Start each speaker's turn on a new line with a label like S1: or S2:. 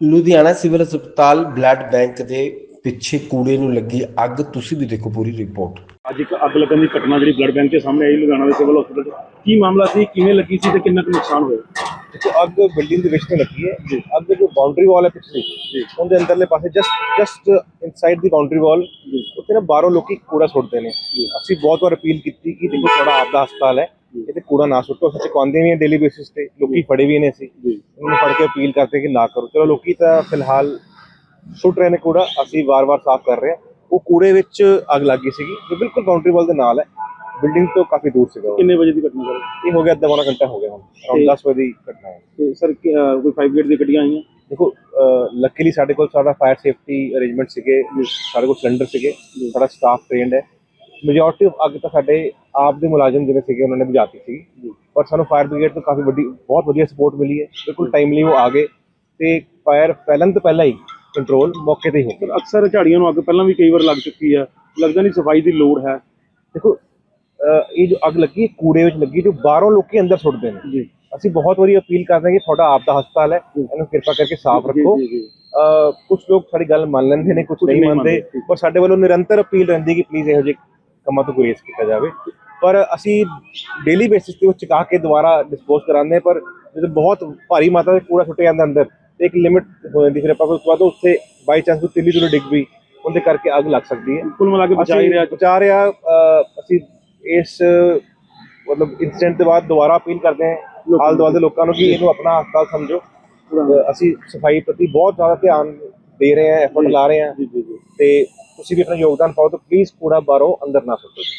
S1: Ludhiana civil ਹਸਪਤਾਲ blood bank ਦੇ ਪਿੱਛੇ ਕੂੜੇ ਨੂੰ ਲੱਗੀ ਅੱਗ। ਤੁਸੀਂ ਵੀ ਦੇਖੋ ਪੂਰੀ ਰਿਪੋਰਟ।
S2: ਅੱਜ ਇੱਕ ਅੱਗ ਲੱਗਣ ਦੀ ਘਟਨਾ ਜਿਹੜੀ ਬਲੱਡ ਬੈਂਕ ਦੇ ਸਾਹਮਣੇ ਆਈ ਲੁਧਿਆਣਾ ਦੇ ਸਿਵਲ ਹਸਪਤਾਲ ਕੀ ਮਾਮਲਾ ਸੀ? ਕਿਵੇਂ ਲੱਗੀ ਸੀ ਤੇ ਕਿੰਨਾ ਕੁ ਨੁਕਸਾਨ ਹੋਇਆ?
S3: ਦੇਖੋ ਅੱਗ ਬਿਲਡਿੰਗ ਦੇ ਵਿੱਚ ਤੇ ਲੱਗੀ ਹੈ। ਅੱਗ ਜੋ ਬਾਉਂਡਰੀ ਵਾਲ ਹੈ ਪਿਛਲੀ ਉਹਦੇ ਅੰਦਰਲੇ ਪਾਸੇ ਜਸਟ ਜਸਟ ਇਨਸਾਈਡ ਦੀ ਬਾਉਂਡਰੀ ਵਾਲ ਉੱਥੇ ਨਾ ਬਾਹਰੋਂ ਲੋਕੀ ਕੂੜਾ ਸੁੱਟਦੇ ਨੇ। ਅਸੀਂ ਬਹੁਤ ਵਾਰ ਅਪੀਲ ਕੀਤੀ ਕਿ ਦੇਖੋ ਤੁਹਾਡਾ ਆਪ ਦਾ ਹਸਪਤਾਲ ਹੈ। ਇਹਦੇ ਕੂੜਾ ਨਾ ਸੁੱਟੋ। ਅਸੀਂ ਚੁਕਵਾਉਂਦੇ ਵੀ ਹਾਂ ਡੇਲੀ ਬੇਸਿਸ ਤੇ ਲੋਕੀ ਫੜੇ ਵੀ ਨੇ ਅਸੀਂ। ਉਹਨਾਂ ਨੂੰ ਫੜ ਕੇ ਅਪੀਲ ਕਰਦੇ ਕਿ ਨਾ ਕਰੋ। ਚਲੋ ਲੋਕੀ ਤਾਂ ਫਿਲਹਾਲ ਸੁੱਟ ਰਹੇ ਨੇ ਕੂੜਾ। ਅਸੀਂ ਵਾਰ-ਵਾਰ ਸਾਫ਼ ਕਰ ਰਹੇ ਹਾਂ। ਉਹ ਕੂੜੇ ਵਿੱਚ ਅੱਗ ਲੱਗੀ ਸੀਗੀ ਜੋ ਬਿਲਕੁਲ ਬਾਉਂਡਰੀ ਵਾਲ ਦੇ ਨਾਲ ਹੈ। ਬਿਲਡਿੰਗ ਤੋਂ ਕਾਫੀ ਦੂਰ ਸੀਗਾ ਉਹ।
S2: ਕਿੰਨੇ ਵਜੇ ਦੀ ਘਟਨਾ ਸਰ?
S3: ਇਹ ਹੋ ਗਿਆ ਅੱਧਾ ਪੌਣਾ ਘੰਟਾ ਹੋ ਗਿਆ ਹੁਣ। ਅਰਾਊਂਡ 10 ਵਜੇ ਦੀ ਘਟਨਾ ਹੈ।
S2: ਤੇ ਸਰ ਕੀ, ਅਹ, ਕੋਈ 5 ਗੇਟ ਦੀ ਗੱਡੀਆਂ ਆਈਆਂ?
S3: ਦੇਖੋ ਲੱਕੀਲੀ ਸਾਡੇ ਕੋਲ ਸਾਡਾ ਫਾਇਰ ਸੇਫਟੀ ਅਰੇਂਜਮੈਂਟ ਸੀਗੇ। ਸਾਡੇ ਕੋਲ ਸਿਲੰਡਰ ਸੀਗੇ। ਸਾਡਾ ਸਟਾਫ ਟ੍ਰੇਨਡ ਹੈ। ਮੈਜੋਰਟੀ ਆਫ ਅੱਗ ਤਾਂ ਸਾਡੇ ਆਪ ਦੇ ਮੁਲਾਜ਼ਮ ਜਿਹੜੇ ਸੀਗੇ ਉਹਨਾਂ ਨੇ ਬੁਝਾਤੀ ਸੀ ਪਰ ਸਾਨੂੰ ਫਾਇਰ ਬ੍ਰਿਗੇਡ ਤੋਂ ਕਾਫੀ ਵੱਡੀ ਬਹੁਤ ਵਧੀਆ ਸਪੋਰਟ ਮਿਲੀ ਹੈ। ਬਿਲਕੁਲ ਟਾਈਮਲੀ ਉਹ ਆ ਗਏ ਤੇ ਫਾਇਰ ਫੈਲਣ ਤੋਂ ਪਹਿਲਾਂ ਹੀ ਕੰਟਰੋਲ ਮੌਕੇ ਤੇ ਹੀ ਹੋ। ਗਿਆ
S2: ਸਰ ਅਕਸਰ ਝਾੜੀਆਂ ਨੂੰ ਅੱਗ ਪਹਿਲਾਂ ਵੀ ਕਈ ਵਾਰ ਲੱਗ ਚੁੱਕੀ ਹੈ। ਲੱਗਦਾ ਨਹੀਂ ਸਫ਼ਾਈ ਦੀ ਲੋੜ ਹੈ।
S3: ਦੇਖੋ ਇਹ ਜੋ ਅੱਗ ਲੱਗੀ ਕੂੜੇ ਵਿੱਚ ਲੱਗੀ ਜੋ ਬਾਹਰੋਂ ਲੋਕੀ ਅੰਦਰ ਸੁੱਟਦੇ ਨੇ।
S2: ਜੀ।
S3: ਅਸੀਂ ਬਹੁਤ ਵਾਰੀ ਅਪੀਲ ਕਰਦੇ ਹਾਂ ਕਿ ਤੁਹਾਡਾ ਆਪ ਦਾ ਹਸਪਤਾਲ ਹੈ ਇਹਨੂੰ ਕਿਰਪਾ ਕਰਕੇ ਸਾਫ਼ ਰੱਖੋ। ਕੁਝ ਲੋਕ ਸਾਡੀ ਗੱਲ ਮੰਨ ਲੈਂਦੇ ਨੇ ਕੁਝ ਨਹੀਂ ਮੰਨਦੇ। ਪਰ ਸਾਡੇ ਵੱਲੋਂ ਨਿਰੰਤਰ ਅਪੀਲ ਰਹਿੰਦੀ ਕਿ ਪਲੀਜ਼ ਇਹੋ ਜਿਹੇ ਕੰਮਾਂ ਤੋਂ ਗੁਰੇਜ਼ ਕੀਤਾ ਜਾਵੇ। ਪਰ ਅਸੀਂ ਡੇਲੀ ਬੇਸਿਸ ਤੇ ਉਹ ਚੁਕਾ ਕੇ ਦੁਬਾਰਾ ਡਿਸਪੋਜ਼ ਕਰਾਉਂਦੇ ਪਰ ਜਦੋਂ ਬਹੁਤ ਭਾਰੀ ਮਾਤਰਾ ਵਿੱਚ ਕੂੜਾ ਸੁੱਟਿਆ ਜਾਂਦਾ ਅੰਦਰ ਤੇ ਇੱਕ ਲਿਮਿਟ ਹੋ ਜਾਂਦੀ ਫਿਰ ਆਪਾਂ ਉਸ ਤੋਂ ਬਾਅਦ ਉੱਥੇ ਬਾਈ ਚਾਂਸ ਕੋਈ ਤਿੱਲੀ ਤੁਲੀ ਡਿੱਗ ਵੀ ਉਹਦੇ ਕਰਕੇ ਅੱਗ ਲੱਗ ਸਕਦੀ ਹੈ।
S2: ਕੁੱਲ ਮਿਲਾ ਕੇ ਬਚਾ ਹੀ ਰਿਹਾ
S3: ਬਚਾ ਰਿਹਾ ਅਸੀਂ ਇਸ ਮਤਲਬ ਇਨਸੀਡੈਂਟ ਦੇ ਬਾਅਦ ਦੁਬਾਰਾ ਅਪੀਲ ਕਰਦੇ ਹਾਂ ਆਲ ਦੁਆਲ ਦੇ ਲੋਕਾਂ ਨੂੰ ਕਿ ਇਹਨੂੰ ਆਪਣਾ ਹਸਪਤਾਲ ਸਮਝੋ। ਅਸੀਂ ਸਫ਼ਾਈ ਪ੍ਰਤੀ ਬਹੁਤ ਜ਼ਿਆਦਾ ਧਿਆਨ ਦੇ ਰਹੇ ਹਾਂ ਐਫਰਟ ਲਾ ਰਹੇ ਹਾਂ। ਤੇ ਤੁਸੀਂ ਵੀ ਆਪਣਾ ਯੋਗਦਾਨ ਪਾਓ ਤਾਂ ਪਲੀਜ਼ ਕੂੜਾ ਬਾਹਰੋਂ ਅੰਦਰ ਨਾ ਸੁੱਟੋ ਜੀ।